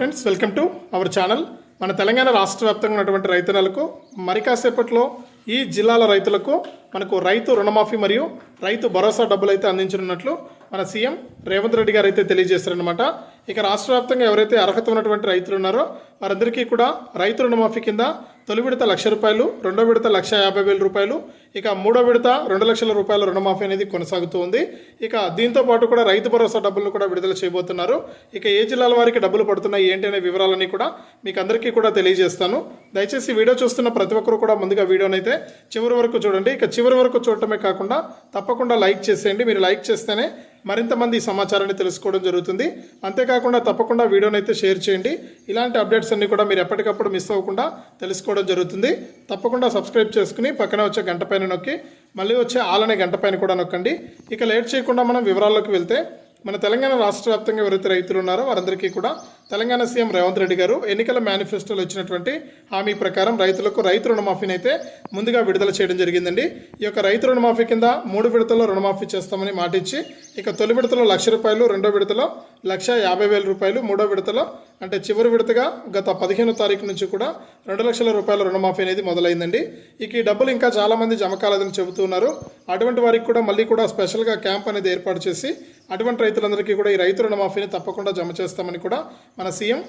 Friends welcome to our channel మన తెలంగాణ రాష్ట్ర వ్యాప్తంగా ఉన్నటువంటి రైతన్నలకు మరి కాసేపట్లో ఈ జిల్లాల రైతులకు మనకు రైతు రుణమాఫీ మరియు రైతు భరోసా డబ్బులు అయితే అందించనున్నట్లు మన సీఎం రేవంత్ రెడ్డి గారు అయితే తెలియజేస్తారనమాట ఇక రాష్ట్ర వ్యాప్తంగా ఎవరైతే అర్హత ఉన్నటువంటి రైతులు ఉన్నారో వారందరికీ కూడా రైతు రుణమాఫీ కింద తొలి విడత లక్ష రూపాయలు రెండో విడత లక్ష యాభై వేల రూపాయలు ఇక మూడో విడత రెండు లక్షల రూపాయల రుణమాఫీ అనేది కొనసాగుతూ ఉంది. ఇక దీంతో పాటు కూడా రైతు భరోసా డబ్బులను కూడా విడుదల చేయబోతున్నారు. ఇక ఏ జిల్లాల వారికి డబ్బులు పడుతున్నాయి ఏంటి అనే వివరాలన్నీ కూడా మీకు అందరికీ కూడా తెలియజేస్తాను. దయచేసి వీడియో చూస్తున్న ప్రతి ఒక్కరు కూడా ముందుగా వీడియోని అయితే చివరి వరకు చూడండి. ఇక చివరి వరకు చూడటమే కాకుండా తప్పకుండా లైక్ చేసేయండి. మీరు లైక్ చేస్తేనే మరింత మంది ఈ సమాచారాన్ని తెలుసుకోవడం జరుగుతుంది. అంతేకాకుండా తప్పకుండా వీడియోని అయితే షేర్ చేయండి. ఇలాంటి అప్డేట్స్ అన్ని కూడా మీరు ఎప్పటికప్పుడు మిస్ అవ్వకుండా తెలుసుకోవడం జరుగుతుంది. తప్పకుండా సబ్స్క్రైబ్ చేసుకుని పక్కన వచ్చే గంట పైన నొక్కి మళ్ళీ వచ్చే ఆలనే గంట పైన కూడా నొక్కండి. ఇక లేట్ చేయకుండా మనం వివరాల్లోకి వెళ్తే మన తెలంగాణ రాష్ట్ర వ్యాప్తంగా ఎవరైతే రైతులు ఉన్నారో వారందరికీ కూడా తెలంగాణ సీఎం రేవంత్ రెడ్డి గారు ఎన్నికల మేనిఫెస్టోలో ఇచ్చినటువంటి హామీ ప్రకారం రైతులకు రైతు రుణమాఫీని అయితే ముందుగా విడుదల చేయడం జరిగిందండి. ఈ యొక్క రైతు రుణమాఫీ కింద మూడు విడతల్లో రుణమాఫీ చేస్తామని మాట ఇచ్చి ఇక తొలి విడతలో లక్ష రూపాయలు రెండో విడతలో లక్ష యాభై వేల రూపాయలు మూడో విడతలో అంటే చివరి విడతగా గత పదిహేనో తారీఖు నుంచి కూడా రెండు లక్షల రూపాయల రుణమాఫీ అనేది మొదలైందండి. ఇక ఈ డబ్బులు ఇంకా చాలామంది జమ కాలేదని చెబుతున్నారు అటువంటి వారికి కూడా మళ్ళీ కూడా స్పెషల్గా క్యాంప్ అనేది ఏర్పాటు చేసి అటువంటి రైతులందరికీ కూడా ఈ రైతు రుణమాఫీని తప్పకుండా జమ చేస్తామని కూడా మన సీఎం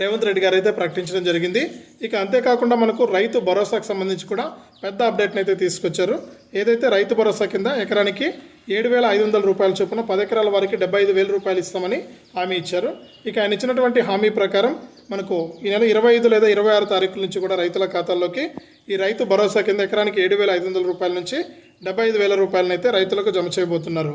రేవంత్ రెడ్డి గారు అయితే ప్రకటించడం జరిగింది. ఇక అంతేకాకుండా మనకు రైతు భరోసాకు సంబంధించి కూడా పెద్ద అప్డేట్ని అయితే తీసుకొచ్చారు. ఏదైతే రైతు భరోసా కింద ఎకరానికి ఏడు వేల ఐదు వందల రూపాయల చొప్పున పది ఎకరాల వారికి డెబ్బై ఐదు వేల రూపాయలు ఇస్తామని హామీ ఇచ్చారు. ఇక ఆయన ఇచ్చినటువంటి హామీ ప్రకారం మనకు ఈ నెల ఇరవై ఐదు లేదా ఇరవై ఆరు తారీఖుల నుంచి కూడా రైతుల ఖాతాల్లోకి ఈ రైతు భరోసా కింద ఎకరానికి ఏడు వేల ఐదు వందల రూపాయల నుంచి డెబ్బై ఐదు వేల రూపాయలనైతే రైతులకు జమ చేయబోతున్నారు.